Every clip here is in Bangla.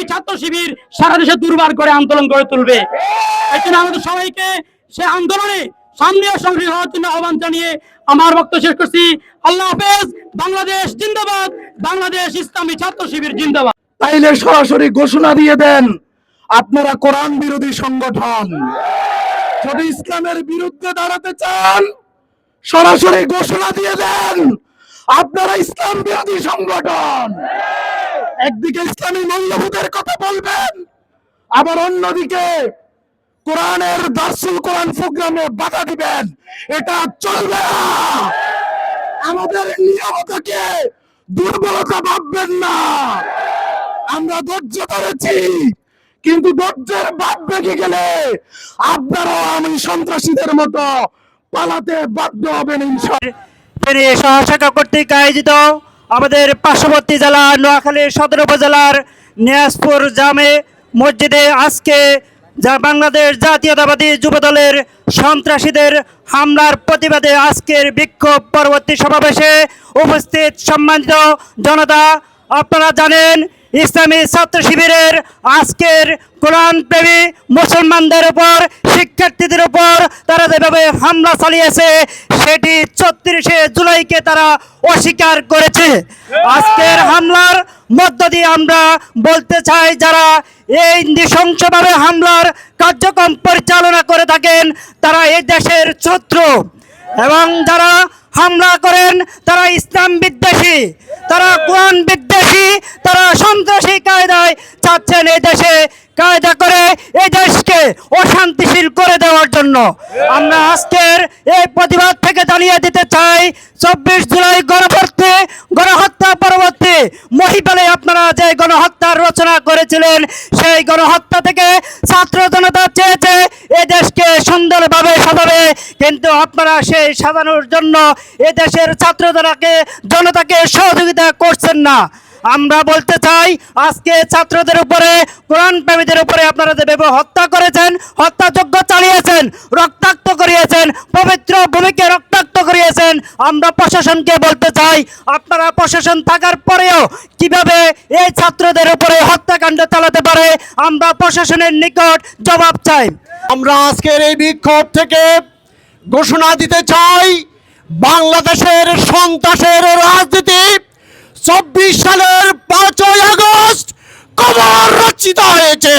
ইসলামী ছাত্র শিবির সারা দেশে দুর্বার করে আন্দোলন গড়ে তুলবে। এই জন্য আমাদের সবাইকে সে আন্দোলনে সামনে সংগ্রহ হওয়ার জন্য আহ্বান জানিয়ে আমার বক্তব্য শেষ করছি। আল্লাহ হাফেজ, বাংলাদেশ জিন্দাবাদ, বাংলাদেশ ইসলামী ছাত্র শিবির জিন্দাবাদ। তাইলে সরাসরি ঘোষণা দিয়ে দেন, আপনারা কোরআন বিরোধী সংগঠন। যদি ইসলামের বিরুদ্ধে দাঁড়াতে চান, সরাসরি ঘোষণা দিয়ে দেন, আপনারা ইসলাম বিরোধী সংগঠন। একদিকে ইসলামী মূল্যবোধের কথা বলবেন, আবার অন্যদিকে কোরআনের দার্সুল কোরআন প্রোগ্রামে বাধা দিবেন। এটা চলবে না। আমাদের নিয়মতাকে দুর্বলতা ভাববেন না। আমরা ধৈর্য ধরেছি, কিন্তু ধৈর্যের বাদ রেখে গেলে আপনারাও আমি সন্ত্রাসীদের মতো পালাতে বাধ্য হবেন ইনশাআল্লাহ। তিনি সহশাখা কর্তৃক আয়োজিত আমাদের পার্শ্ববর্তী জেলা নোয়াখালী সদর উপজেলার নিয়াজপুর জামে মসজিদে আজকে যা বাংলাদেশ জাতীয়তাবাদী যুবদলের সন্ত্রাসীদের হামলার প্রতিবাদে আজকের বিক্ষোভ পরবর্তী সমাবেশে উপস্থিত সম্মানিত জনতা, আপনারা জানেন ইসলামী ছাত্র শিবিরের আজকের কোরআন প্রেমী মুসলমানদের উপর, শিক্ষার্থীদের উপর তারা যেভাবে হামলা চালিয়েছে, সেটি ছত্রিশে জুলাইকে তারা অস্বীকার করেছে। আজকের হামলার মধ্য দিয়ে আমরা বলতে চাই, যারা এই নৃশংসভাবে হামলার কার্যক্রম পরিচালনা করে থাকেন, তারা এই দেশের শত্রু। এবং যারা হামলা করেন, তারা ইসলাম বিদ্বেষী, তারা কোরআন বিদ্বেষী, তারা সন্ত্রাসী কায়দায় চাচ্ছেন এই দেশে, কায়দা করে এই দেশকে অশান্তিশীল করে দেওয়ার জন্য। আমরা আজকের এই প্রতিবাদ থেকে জানিয়ে দিতে চাই, চব্বিশ জুলাই গণপর্তে গণহত্যা পরবর্তী মহিপালে আপনারা যে গণহত্যার রচনা করেছিলেন, সেই গণহত্যা থেকে ছাত্র জনতা চেয়েছে, এ দেশকে সুন্দরভাবে সাজাবে কিন্তু আপনারা সেই সাজানোর জন্য এ দেশের ছাত্র জনতাকে জনতাকে সহযোগিতা করছেন না। আমরা বলতে চাই, আজকে ছাত্রদের উপরে, কোরআন প্রেমীদের উপরে আপনারা যেভাবে হত্যা করেছেন, হত্যাযজ্ঞ চালিয়েছেন, রক্তাক্ত করিয়েছেন, পবিত্র ভূমিকে রক্তাক্ত করিয়েছেন, আমরা প্রশাসনকে বলতে চাই, আপনারা প্রশাসন থাকার পরেও কীভাবে এই ছাত্রদের উপরে হত্যাকাণ্ড চালাতে পারে, আমরা প্রশাসনের নিকট জবাব চাই। আমরা আজকের এই বিক্ষোভ থেকে ঘোষণা দিতে চাই, বাংলাদেশের সন্ত্রাসের রাজনীতি চব্বিশ সালের পাঁচই আগস্ট কবর রচিত হয়েছে।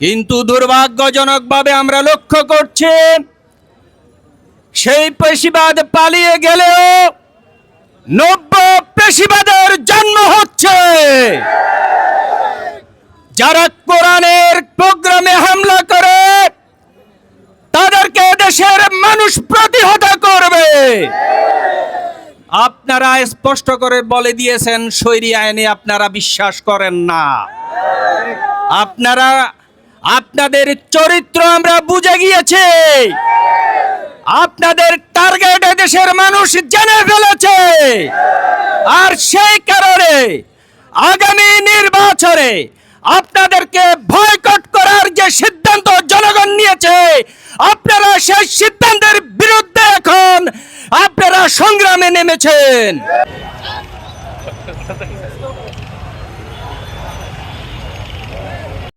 কিন্তু দুর্ভাগ্যজনকভাবে আমরা লক্ষ্য করছি, সেই পেশিবাদ পালিয়ে গেলেও নব্য পেশিবাদের জন্ম হচ্ছে। যারা কোরআনের প্রোগ্রামে হামলা করে তাদেরকে দেশের মানুষ প্রতিহত করবে। আপনারা স্পষ্ট করে বলে দিয়েছেন শৈরী আইনে আপনারা বিশ্বাস করেন না। আপনারা, আপনাদের চরিত্র আমরা বুঝে গিয়েছি। আপনাদের টার্গেট দেশের মানুষ জেনে ফেলেছে। আর সেই কারণে আগামী নির্বাচনে আপনাদেরকে বয়কট করার যে সিদ্ধান্ত জনগণ নিয়েছে আপনারা সেই সিদ্ধান্তের বিরুদ্ধে এখন আপনারা সংগ্রামে নেমেছেন।